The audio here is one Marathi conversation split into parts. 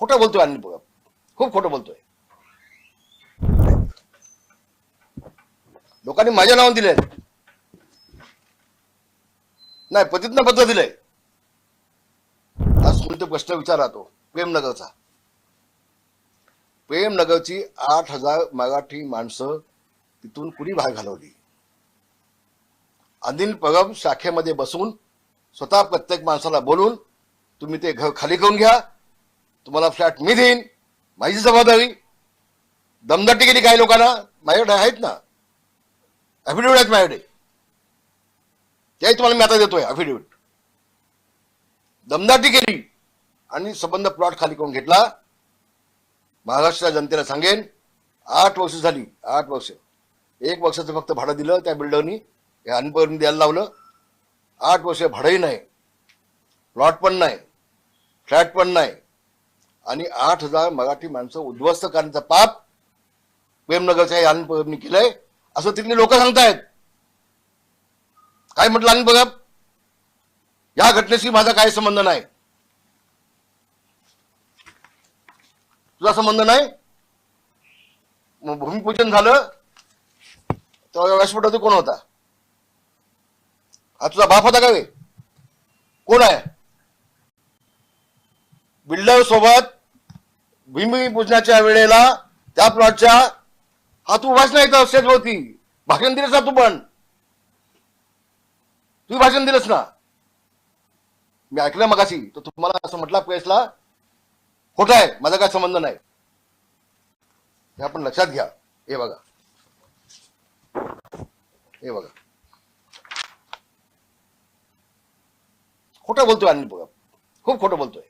खोटं बोलतोय अनिल पवार खूप खोटं बोलतोय. लोकांनी माझ्या नावाने दिलंय. नाही प्रतिज्ञापत्र दिलंय. आज कोणते प्रश्न विचारा तो प्रेमनगरचा. प्रेमनगरची आठ हजार मराठी माणसं तिथून कुणी बाहेर घालवली? अनिल परब शाखेमध्ये बसून स्वतः प्रत्येक माणसाला बोलून तुम्ही ते घर खाली करून घ्या तुम्हाला फ्लॅट मी देईन माझी जबाबदारी. दमदाटी केली काही लोकांना माझ्याकडे आहेत ना. अफिडेविट आहेत माझ्याकडे. त्याही तुम्हाला मी आता देतोय अफिडेविट दमदाटी केली आणि संबंध प्लॉट खाली करून घेतला. महाराष्ट्र जनतेला सांगेन आठ वर्ष झाली आठ वर्ष. एक वर्षाचं फक्त भाडं दिलं त्या बिल्डरनी हे अनपवरनी द्यायला लावलं. आठ वर्ष भाडंही नाही. प्लॉट पण नाही. फ्लॅट पण नाही. आणि आठ हजार मराठी माणसं उद्ध्वस्त करण्याचं पाप प्रेमनगरच्या या केलंय. असं तिथले लोक सांगतायत. काय म्हटलं आणि बघा? या घटनेशी माझा काय संबंध नाही. तुझा संबंध नाही? मग भूमिपूजन झालं तेव्हा व्यासपीठावर कोण होता? हा तुझा बाप होता का वे कोण आहे? बिल्डर सोबत भूमिपूजनाच्या वेळेला त्या प्लॉटच्या हा तू उभाच नाही तर स्टेजवरती भाषण दिलंस ना तू पण. तू भाषण दिलंस ना. मी ऐकलं मगाशी तर तुम्हाला असं म्हटलं पेसला खोटं आहे माझा काय संबंध नाही. हे आपण लक्षात घ्या. हे बघा. हे बघा. खोटं बोलतोय अनिल बघा. खूप खोटं बोलतोय.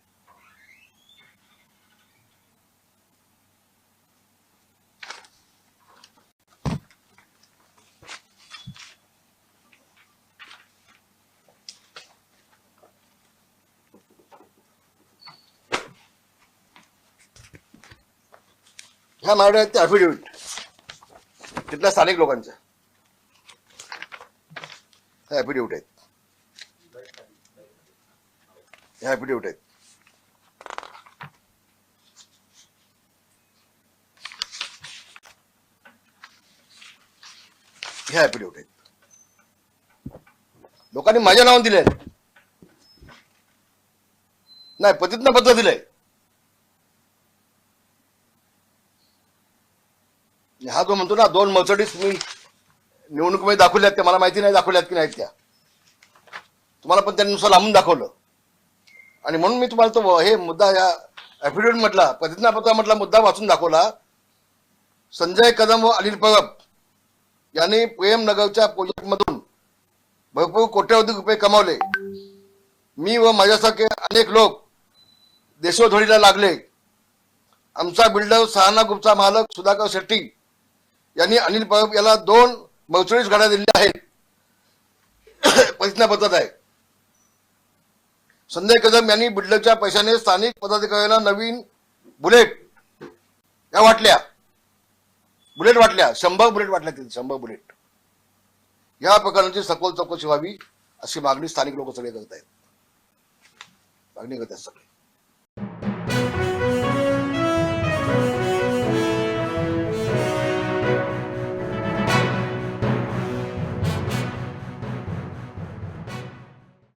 काय माझ्याकडे आहेत ते अफिडेव्हिट तिथल्या स्थानिक लोकांचं. हे अफिडेव्हिट आहेत. हे अफिडेव्हिट आहेत. हे अफिडेव्हिट आहेत. लोकांनी माझ्या नावाने दिले नाही प्रतिज्ञापत्र दिलंय. हा जो म्हणतो ना दोन मर्सडीज मी निवडणुकीमध्ये दाखवल्यात त्या मला माहिती नाही दाखवल्यात की नाहीत त्या. तुम्हाला पण त्यांनुसार लांबून दाखवलं. आणि म्हणून मी तुम्हाला तो हे मुद्दा या ऍफिडेव्हिट म्हटला प्रतिज्ञापत्र म्हटला मुद्दा वाचून दाखवला. संजय कदम व अनिल परब यांनी प्रेमनगरच्या प्रोजेक्टमधून भरपूर कोट्यवधी रुपये कमावले. मी व माझ्यासारखे अनेक लोक देशोधडीला लागले. आमचा बिल्डर सहाना ग्रुपचा मालक सुधाकर शेट्टी यांनी अनिल परब याला दोन मर्चडीज गाड्या दिल्या आहेत. प्रतिज्ञापत्रात आहे. संजय कदम यांनी बिडलच्या पैशाने स्थानिक पदाधिकाऱ्यांना नवीन बुलेट या वाटल्या. बुलेट वाटल्या. शंभर बुलेट वाटल्या तिथे शंभर बुलेट. या प्रकरणाची सखोल चौकशी व्हावी अशी मागणी स्थानिक लोक सगळे करत आहेत मागणी करत आहेत सगळे.